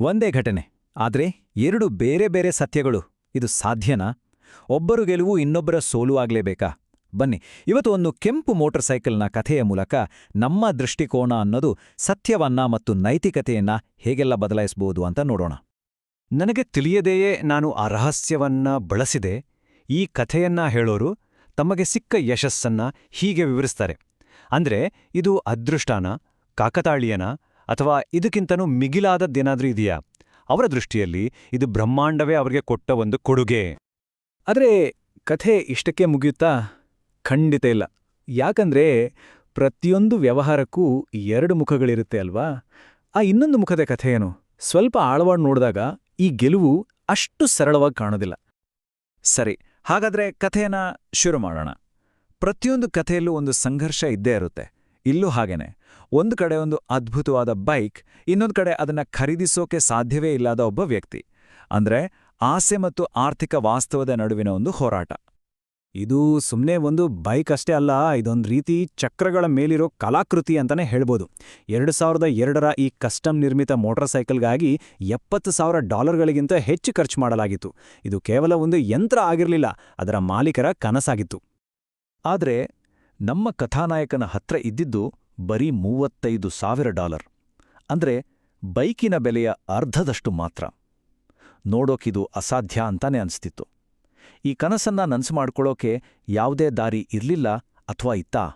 ಒಂದೇ ಘಟನೆ, ಆದ್ರೆ ಎರಡು ಬೇರೆ ಬೇರೆ ಸತ್ಯಗಳು. ಇದು ಸಾಧ್ಯನಾ? ಒಬ್ಬರು ಗೆಲುವು, ಇನ್ನೊಬ್ಬರ ಸೋಲು ಆಗಲೇಬೇಕಾ? ಬನ್ನಿ, ಇವತ್ತು ಒಂದು ಕೆಂಪು ಮೋಟಾರ್ ಸೈಕಲ್ನ ಕಥೆಯ ಮೂಲಕ ನಮ್ಮ ದೃಷ್ಟಿಕೋನ ಅನ್ನೋದು ಸತ್ಯವನ್ನ ಮತ್ತು ನೈತಿಕತೆಯನ್ನ ಹೇಗೆಲ್ಲ ಬದಲಾಯಿಸಬಹುದು ಅಂತ ನೋಡೋಣ. ನನಗೆ ತಿಳಿಯದೆಯೇ ನಾನು ಆ ರಹಸ್ಯವನ್ನ ಬಳಸಿದೆ? ಈ ಕಥೆಯನ್ನ ಹೇಳೋರು ತಮಗೆ ಸಿಕ್ಕ ಯಶಸ್ಸನ್ನ ಹೀಗೆ ವಿವರಿಸ್ತಾರೆ. ಅಂದ್ರೆ ಇದು ಅದೃಷ್ಟಾನ, ಕಾಕತಾಳೀಯನ ಅಥವಾ ಇದಕ್ಕಿಂತನೂ ಮಿಗಿಲಾದದ್ದೇನಾದ್ರೂ ಇದೆಯಾ? ಅವರ ದೃಷ್ಟಿಯಲ್ಲಿ ಇದು ಬ್ರಹ್ಮಾಂಡವೇ ಅವರಿಗೆ ಕೊಟ್ಟ ಒಂದು ಕೊಡುಗೆ. ಆದರೆ ಕಥೆ ಇಷ್ಟಕ್ಕೆ ಮುಗಿಯುತ್ತಾ? ಖಂಡಿತ ಇಲ್ಲ. ಯಾಕಂದ್ರೆ ಪ್ರತಿಯೊಂದು ವ್ಯವಹಾರಕ್ಕೂ ಎರಡು ಮುಖಗಳಿರುತ್ತೆ ಅಲ್ವಾ? ಆ ಇನ್ನೊಂದು ಮುಖದ ಕಥೆ ಏನು? ಸ್ವಲ್ಪ ಆಳವಾಡ್ ನೋಡಿದಾಗ ಈ ಗೆಲುವು ಅಷ್ಟು ಸರಳವಾಗಿ ಕಾಣೋದಿಲ್ಲ. ಸರಿ, ಹಾಗಾದ್ರೆ ಕಥೆಯನ್ನ ಶುರು ಮಾಡೋಣ. ಪ್ರತಿಯೊಂದು ಕಥೆಯಲ್ಲೂ ಒಂದು ಸಂಘರ್ಷ ಇದ್ದೇ ಇರುತ್ತೆ. ಇಲ್ಲೂ ಹಾಗೇನೆ. ಒಂದು ಕಡೆ ಒಂದು ಅದ್ಭುತವಾದ ಬೈಕ್, ಇನ್ನೊಂದು ಕಡೆ ಅದನ್ನ ಖರೀದಿಸೋಕೆ ಸಾಧ್ಯವೇ ಇಲ್ಲದ ಒಬ್ಬ ವ್ಯಕ್ತಿ. ಅಂದ್ರೆ ಆಸೆ ಮತ್ತು ಆರ್ಥಿಕ ವಾಸ್ತವದ ನಡುವಿನ ಒಂದು ಹೋರಾಟ. ಇದು ಸುಮ್ಮನೆ ಒಂದು ಬೈಕ್ ಅಷ್ಟೇ ಅಲ್ಲ, ಇದೊಂದು ರೀತಿ ಚಕ್ರಗಳ ಮೇಲಿರೋ ಕಲಾಕೃತಿ ಅಂತಲೇ ಹೇಳ್ಬೋದು. ಎರಡು ಸಾವಿರದ ಎರಡರ ಈ ಕಸ್ಟಮ್ ನಿರ್ಮಿತ ಮೋಟಾರ್ ಸೈಕಲ್ಗಾಗಿ ಎಪ್ಪತ್ತು ಸಾವಿರ ಡಾಲರ್ಗಳಿಗಿಂತ ಹೆಚ್ಚು ಖರ್ಚು ಮಾಡಲಾಗಿತ್ತು. ಇದು ಕೇವಲ ಒಂದು ಯಂತ್ರ ಆಗಿರಲಿಲ್ಲ, ಅದರ ಮಾಲೀಕರ ಕನಸಾಗಿತ್ತು. ಆದರೆ ನಮ್ಮ ಕಥಾನಾಯಕನ ಹತ್ರ ಇದ್ದಿದ್ದು ಬರೀ ಮೂವತ್ತೈದು ಸಾವಿರ ಡಾಲರ್. ಅಂದ್ರೆ ಬೈಕಿನ ಬೆಲೆಯ ಅರ್ಧದಷ್ಟು ಮಾತ್ರ. ನೋಡೋಕಿದು ಅಸಾಧ್ಯ ಅಂತಾನೆ ಅನ್ಸ್ತಿತ್ತು. ಈ ಕನಸನ್ನ ನನ್ಸು ಮಾಡ್ಕೊಳ್ಳೋಕೆ ಯಾವುದೇ ದಾರಿ ಇರ್ಲಿಲ್ಲ ಅಥವಾ ಇತ್ತಾ?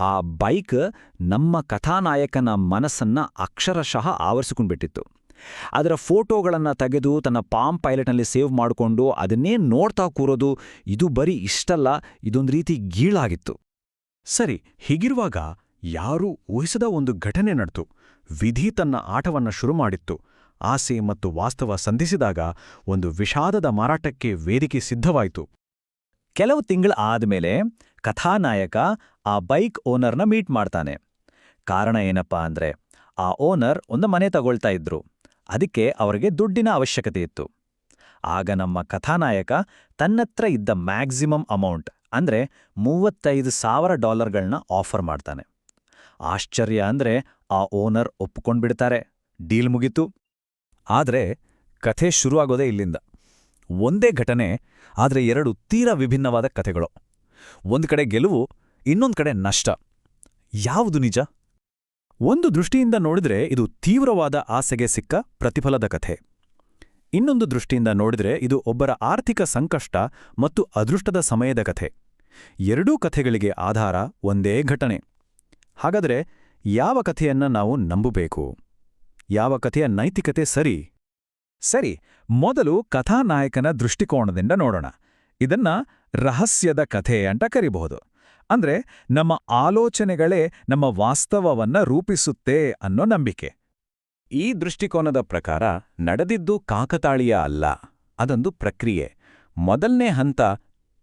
ಆ ಬೈಕ್ ನಮ್ಮ ಕಥಾನಾಯಕನ ಮನಸ್ಸನ್ನ ಅಕ್ಷರಶಃ ಆವರಿಸಿಕೊಂಡ್ಬಿಟ್ಟಿತ್ತು. ಅದರ ಫೋಟೋಗಳನ್ನು ತೆಗೆದು ತನ್ನ ಪಾಮ್ ಪೈಲಟ್ನಲ್ಲಿ ಸೇವ್ ಮಾಡಿಕೊಂಡು ಅದನ್ನೇ ನೋಡ್ತಾ ಕೂರೋದು ಇದು ಬರೀ ಇಷ್ಟಲ್ಲ, ಇದೊಂದು ರೀತಿ ಗೀಳಾಗಿತ್ತು. ಸರಿ, ಹೀಗಿರುವಾಗ ಯಾರೂ ಊಹಿಸದ ಒಂದು ಘಟನೆ ನಡೆತು. ವಿಧಿ ತನ್ನ ಆಟವನ್ನ ಶುರು ಮಾಡಿತ್ತು. ಆಸೆ ಮತ್ತು ವಾಸ್ತವ ಸಂಧಿಸಿದಾಗ ಒಂದು ವಿಷಾದದ ಮಾರಾಟಕ್ಕೆ ವೇದಿಕೆ ಸಿದ್ಧವಾಯಿತು. ಕೆಲವು ತಿಂಗಳ ಆದ್ಮೇಲೆ ಕಥಾನಾಯಕ ಆ ಬೈಕ್ ಓನರ್ನ ಮೀಟ್ ಮಾಡ್ತಾನೆ. ಕಾರಣ ಏನಪ್ಪಾ ಅಂದ್ರೆ ಆ ಓನರ್ ಒಂದು ಮನೆ ತಗೊಳ್ತಾ ಇದ್ರು. ಅದಕ್ಕೆ ಅವರಿಗೆ ದುಡ್ಡಿನ ಅವಶ್ಯಕತೆ ಇತ್ತು. ಆಗ ನಮ್ಮ ಕಥಾನಾಯಕ ತನ್ನತ್ರ ಇದ್ದ ಮ್ಯಾಕ್ಸಿಮಮ್ ಅಮೌಂಟ್ ಅಂದ್ರೆ ಮೂವತ್ತೈದು ಸಾವಿರ ಡಾಲರ್ಗಳನ್ನ ಆಫರ್ ಮಾಡ್ತಾನೆ. ಆಶ್ಚರ್ಯ ಅಂದ್ರೆ ಆ ಓನರ್ ಒಪ್ಕೊಂಡ್ಬಿಡ್ತಾರೆ. ಡೀಲ್ ಮುಗೀತು. ಆದ್ರೆ ಕಥೆ ಶುರುವಾಗೋದೇ ಇಲ್ಲಿಂದ. ಒಂದೇ ಘಟನೆ, ಆದ್ರೆ ಎರಡು ತೀರಾ ವಿಭಿನ್ನವಾದ ಕಥೆಗಳು. ಒಂದು ಕಡೆ ಗೆಲುವು, ಇನ್ನೊಂದು ಕಡೆ ನಷ್ಟ. ಯಾವುದು ನಿಜ? ಒಂದು ದೃಷ್ಟಿಯಿಂದ ನೋಡಿದ್ರೆ ಇದು ತೀವ್ರವಾದ ಆಸೆಗೆ ಸಿಕ್ಕ ಪ್ರತಿಫಲದ ಕಥೆ. ಇನ್ನೊಂದು ದೃಷ್ಟಿಯಿಂದ ನೋಡಿದ್ರೆ ಇದು ಒಬ್ಬರ ಆರ್ಥಿಕ ಸಂಕಷ್ಟ ಮತ್ತು ಅದೃಷ್ಟದ ಸಮಯದ ಕಥೆ. ಎರಡೂ ಕಥೆಗಳಿಗೆ ಆಧಾರ ಒಂದೇ ಘಟನೆ. ಹಾಗಾದ್ರೆ ಯಾವ ಕಥೆಯನ್ನ ನಾವು ನಂಬಬೇಕು? ಯಾವ ಕಥೆಯ ನೈತಿಕತೆ ಸರಿ? ಸರಿ, ಮೊದಲು ಕಥಾನಾಯಕನ ದೃಷ್ಟಿಕೋನದಿಂದ ನೋಡೋಣ. ಇದನ್ನ ರಹಸ್ಯದ ಕಥೆ ಅಂತ ಕರಿಬಹುದು. ಅಂದ್ರೆ ನಮ್ಮ ಆಲೋಚನೆಗಳೇ ನಮ್ಮ ವಾಸ್ತವವನ್ನ ರೂಪಿಸುತ್ತೆ ಅನ್ನೋ ನಂಬಿಕೆ. ಈ ದೃಷ್ಟಿಕೋನದ ಪ್ರಕಾರ ನಡೆದಿದ್ದು ಕಾಕತಾಳೀಯ ಅಲ್ಲ. ಅದೊಂದು ಪ್ರಕ್ರಿಯೆ. ಮೊದಲನೇ ಹಂತ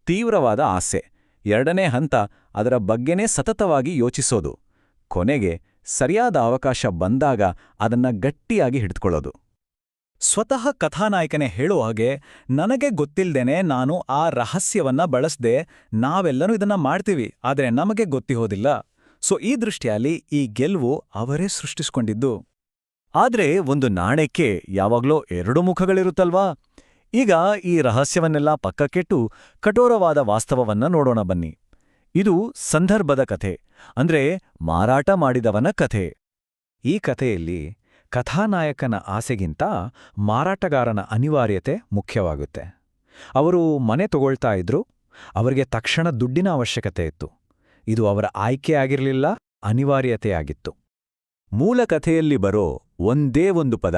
ತೀವ್ರವಾದ ಆಸೆ. ಎರಡನೇ ಹಂತ ಅದರ ಬಗ್ಗೆನೇ ಸತತವಾಗಿ ಯೋಚಿಸೋದು. ಕೊನೆಗೆ ಸರಿಯಾದ ಅವಕಾಶ ಬಂದಾಗ ಅದನ್ನ ಗಟ್ಟಿಯಾಗಿ ಹಿಡಿದುಕೊಳ್ಳೋದು ಸ್ವತಃ ಕಥಾನಾಯಕನೇ ಹೇಳೋ ಹಾಗೆ, ನನಗೆ ಗೊತ್ತಿಲ್ದೇನೆ ನಾನು ಆ ರಹಸ್ಯವನ್ನ ಬಳಸ್ದೆ, ನಾವೆಲ್ಲರೂ ಇದನ್ನ ಮಾಡ್ತೀವಿ, ಆದರೆ ನಮಗೆ ಗೊತ್ತಿಹೋದಿಲ್ಲ. ಸೊ, ಈ ದೃಷ್ಟಿಯಲ್ಲಿ ಈ ಗೆಲುವು ಅವರೇ ಸೃಷ್ಟಿಸ್ಕೊಂಡಿದ್ದು. ಆದರೆ ಒಂದು ನಾಣ್ಯಕ್ಕೆ ಯಾವಾಗ್ಲೋ ಎರಡು ಮುಖಗಳಿರುತ್ತಲ್ವಾ? ಈಗ ಈ ರಹಸ್ಯವನ್ನೆಲ್ಲ ಪಕ್ಕಕ್ಕೆಟ್ಟು ಕಠೋರವಾದ ವಾಸ್ತವವನ್ನ ನೋಡೋಣ ಬನ್ನಿ. ಇದು ಸಂದರ್ಭದ ಕಥೆ. ಅಂದ್ರೆ ಮಾರಾಟ ಮಾಡಿದವನ ಕಥೆ. ಈ ಕಥೆಯಲ್ಲಿ ಕಥಾನಾಯಕನ ಆಸೆಗಿಂತ ಮಾರಾಟಗಾರನ ಅನಿವಾರ್ಯತೆ ಮುಖ್ಯವಾಗುತ್ತೆ. ಅವರು ಮನೆ ತಗೊಳ್ತಾ ಇದ್ರು, ಅವರಿಗೆ ತಕ್ಷಣ ದುಡ್ಡಿನ ಅವಶ್ಯಕತೆ ಇತ್ತು. ಇದು ಅವರ ಆಯ್ಕೆಯಾಗಿರಲಿಲ್ಲ ಅನಿವಾರ್ಯತೆಯಾಗಿತ್ತು ಮೂಲ ಕಥೆಯಲ್ಲಿ ಬರೋ ಒಂದೇ ಒಂದು ಪದ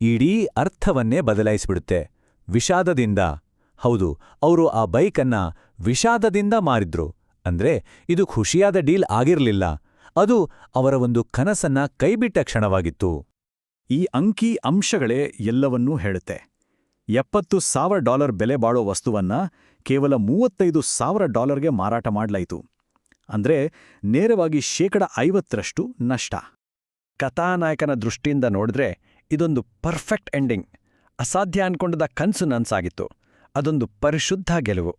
ಇಡೀ ಅರ್ಥವನ್ನೇ ಬದಲಾಯಿಸಿಬಿಡುತ್ತೆ. ವಿಷಾದದಿಂದ. ಹೌದು, ಅವರು ಆ ಬೈಕನ್ನ ವಿಷಾದದಿಂದ ಮಾರಿದ್ರು. ಅಂದ್ರೆ ಇದು ಖುಷಿಯಾದ ಡೀಲ್ ಆಗಿರಲಿಲ್ಲ. ಅದು ಅವರ ಒಂದು ಕನಸನ್ನ ಕೈಬಿಟ್ಟ ಕ್ಷಣವಾಗಿತ್ತು. ಈ ಅಂಕಿ ಅಂಶಗಳೇ ಎಲ್ಲವನ್ನೂ ಹೇಳುತ್ತೆ. ಎಪ್ಪತ್ತು ಸಾವಿರ ಡಾಲರ್ ಬೆಲೆ ಬಾಳೋ ವಸ್ತುವನ್ನ ಕೇವಲ ಮೂವತ್ತೈದು ಸಾವಿರ ಡಾಲರ್ಗೆ ಮಾರಾಟ ಮಾಡಲಾಯಿತು. ಅಂದ್ರೆ ನೇರವಾಗಿ ಶೇಕಡ ಐವತ್ತರಷ್ಟು ನಷ್ಟ. ಕಥಾನಾಯಕನ ದೃಷ್ಟಿಯಿಂದ ನೋಡಿದ್ರೆ ಇದೊಂದು ಪರ್ಫೆಕ್ಟ್ ಎಂಡಿಂಗ್. ಅಸಾಧ್ಯ ಅನ್ಕೊಂಡದ ಕನ್ಸು ನನ್ಸಾಗಿತ್ತು. ಅದೊಂದು ಪರಿಶುದ್ಧ ಗೆಲುವು.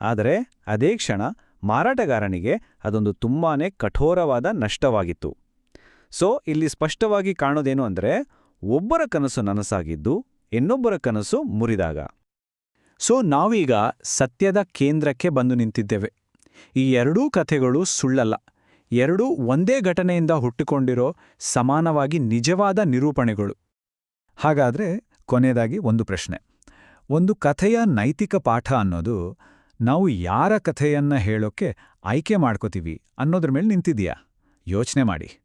ಆದರೆ ಅದೇ ಕ್ಷಣ ಮಾರಾಟಗಾರನಿಗೆ ಅದೊಂದು ತುಂಬಾನೇ ಕಠೋರವಾದ ನಷ್ಟವಾಗಿತ್ತು. ಸೊ ಇಲ್ಲಿ ಸ್ಪಷ್ಟವಾಗಿ ಕಾಣೋದೇನು ಅಂದ್ರೆ, ಒಬ್ಬರ ಕನಸು ನನಸಾಗಿದ್ದು, ಇನ್ನೊಬ್ಬರ ಕನಸು ಮುರಿದಾಗ. ಸೊ ನಾವೀಗ ಸತ್ಯದ ಕೇಂದ್ರಕ್ಕೆ ಬಂದು ನಿಂತಿದ್ದೇವೆ. ಈ ಎರಡೂ ಕಥೆಗಳು ಸುಳ್ಳಲ್ಲ. ಎರಡೂ ಒಂದೇ ಘಟನೆಯಿಂದ ಹುಟ್ಟಿಕೊಂಡಿರೋ ಸಮಾನವಾಗಿ ನಿಜವಾದ ನಿರೂಪಣೆಗಳು. ಹಾಗಾದ್ರೆ ಕೊನೆಯದಾಗಿ ಒಂದು ಪ್ರಶ್ನೆ. ಒಂದು ಕಥೆಯ ನೈತಿಕ ಪಾಠ ಅನ್ನೋದು ನಾವು ಯಾರ ಕಥೆಯನ್ನ ಹೇಳೋಕೆ ಆಯ್ಕೆ ಮಾಡ್ಕೋತೀವಿ ಅನ್ನೋದ್ರ ಮೇಲೆ ನಿಂತಿದೆಯಾ ಯೋಚನೆ ಮಾಡಿ.